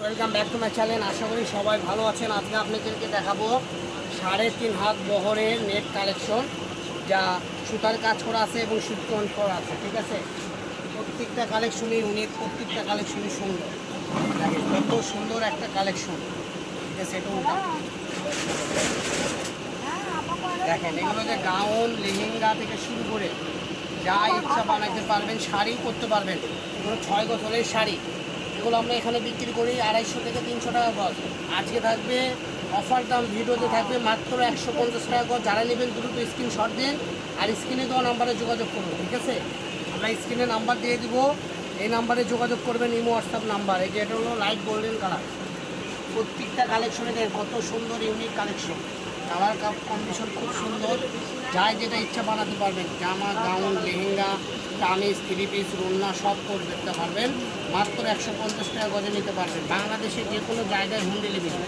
Welcome back to my channel আশা করি সবাই ভালো আছেন। আজকে আপনাদেরকে দেখাবো সাড়ে তিন হাত বহরের নেট কালেকশন, যা সুতার কাজ করা আছে এবং সুতন করা আছে, ঠিক আছে? প্রত্যেকটা কালেকশনই ইউনিক প্রত্যেকটা কালেকশনই সুন্দর। কত সুন্দর একটা কালেকশন। ঠিক আছে, এটা ওটা দেখেন, এগুলো যে গাউন, লেহেঙ্গা থেকে শুরু করে যা ইচ্ছা বানাইতে পারবেন শাড়ি করতে পারবেন। এগুলো ছয় গোছলের শাড়ি। এগুলো আমরা এখানে বিক্রি করি, আড়াইশো থেকে তিনশো টাকা গজ। আজকে থাকবে অফার দাম, ভিডিওতে থাকবে মাত্র একশো পঞ্চাশ টাকা গজ। যারা নেবেন দ্রুত স্ক্রিনশট দিন, আর স্ক্রিনে দেওয়া নাম্বারে যোগাযোগ করুন, ঠিক আছে? আমরা স্ক্রিনে নাম্বার দিয়ে দিব। এই নাম্বারে যোগাযোগ করবেন, ইমো হোয়াটসঅ্যাপ নাম্বার এই যে এটা হলো লাইট গোল্ডেন কালার প্রত্যেকটা কালেকশনে দেখেন কত সুন্দর ইউনিক কালেকশন কালার কাপ কম্বিনেশন খুব সুন্দর। যাই যেটা ইচ্ছা বানাতে পারবেন, জামা, gown, lehenga, kameez three piece রুন্না, সব করে দেখতে পারবেন। মাত্র একশো পঞ্চাশ টাকা গজে নিতে পারবেন। বাংলাদেশে যে কোনো জায়গায় হোম ডেলিভারি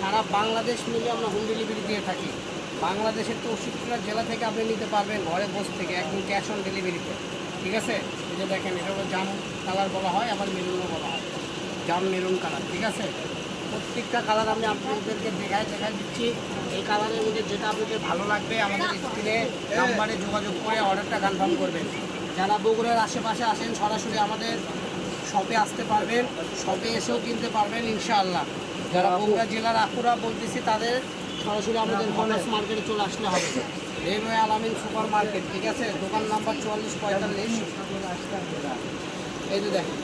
সারা বাংলাদেশ মিলে আমরা হোম ডেলিভারি দিয়ে থাকি। বাংলাদেশের তো চৌষট্টিটা জেলা থেকে আপনি নিতে পারবেন, ঘরে বসে থেকে একদম ক্যাশ অন ডেলিভারিতে ঠিক আছে? এই যে দেখেন, এটা হলো জাম কালার বলা হয়, আবার মেরুনও বলা হয়। জাম মেরুন কালার ঠিক আছে? প্রত্যেকটা কালার আমি আপনাদেরকে দেখায় দেখায় দিচ্ছি। এই কালারের মধ্যে যেটা আপনাদের ভালো লাগবে আমাদের স্ক্রিনে নাম্বারে যোগাযোগ করে অর্ডারটা কনফার্ম করবেন। যারা বগুড়ার আশেপাশে আসেন সরাসরি আমাদের শপে আসতে পারবেন। শপে এসেও কিনতে পারবেন ইনশাআল্লাহ। যারা বগুড়া জেলার আকুরা বলতেছি তাদের সরাসরি আমাদের কমার্স মার্কেটে চলে আসলে হবে। রেলওয়ে আলামিন সুপার মার্কেট ঠিক আছে? দোকান নাম্বার চুয়াল্লিশ পঁয়তাল্লিশ। এই যে দেখেন।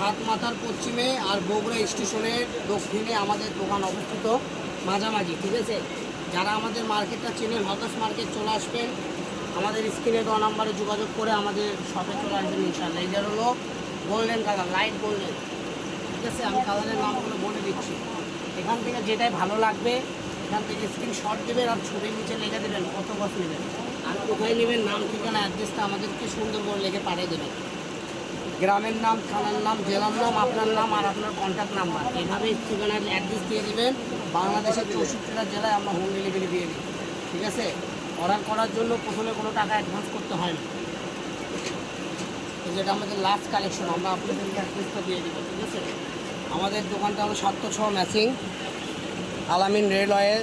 সাত মাথার পশ্চিমে আর বগুড়া স্টেশনের দক্ষিণে আমাদের দোকান অবস্থিত মাঝামাঝি, ঠিক আছে? যারা আমাদের মার্কেটটা চেনেন, হতাশ মার্কেট চলে আসবেন। আমাদের স্ক্রিনে দেওয়া নাম্বারে যোগাযোগ করে আমাদের শপে চলে আসবেন ইনশাল্লাহ এইটার হলো গোল্ডেন কালার লাইট গোল্ডেন ঠিক আছে? আমি কালারের নামগুলো বলে দিচ্ছি। এখান থেকে যেটাই ভালো লাগবে, এখান থেকে স্ক্রিন শট দেবেন আর ছবির নিচে লিখে দেবেন কত বস নেবেন। আর কোথায় নেবেন নাম, ঠিকানা অ্যাড্রেসটা আমাদেরকে সুন্দর করে লিখে পাঠিয়ে দেবেন। গ্রামের নাম, থানার নাম, জেলার নাম, আপনার নাম আর আপনার কন্ট্যাক্ট নাম্বার এইভাবে ঠিকানার অ্যাড্রেস দিয়ে দেবেন। বাংলাদেশের চৌষট্টিটা জেলায় আমরা হোম ডেলিভারি দিয়ে দিই। ঠিক আছে? অর্ডার করার জন্য প্রথমে কোনো টাকা অ্যাডভান্স করতে হয় না। যেটা আমাদের লাস্ট কালেকশন আমরা আপনাদেরকে অ্যাড্রেসটা দিয়ে দেবো। ঠিক আছে? আমাদের দোকানটা হলো সাতশো ছ ম্যাচিং আলামিন রেলওয়ের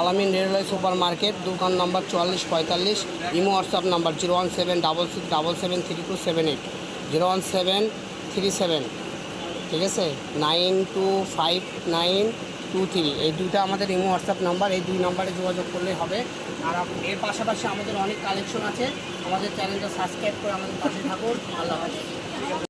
আলামিন রেলওয়ে সুপার মার্কেট দোকান নাম্বার চুয়াল্লিশ পঁয়তাল্লিশ, imo WhatsApp number zero one seven double six double seven three two seven eight, zero one seven three seven, ঠিক আছে? Nine two five nine two three, এই দুইটা আমাদের ইমো হোয়াটসঅ্যাপ নাম্বার, এই দুই নাম্বারে যোগাযোগ করলেই হবে। আর এর পাশাপাশি আমাদের অনেক কালেকশন আছে, আমাদের চ্যানেলটা সাবস্ক্রাইব করে আমাদের পাশে থাকুন। আল্লাহ হাফেজ।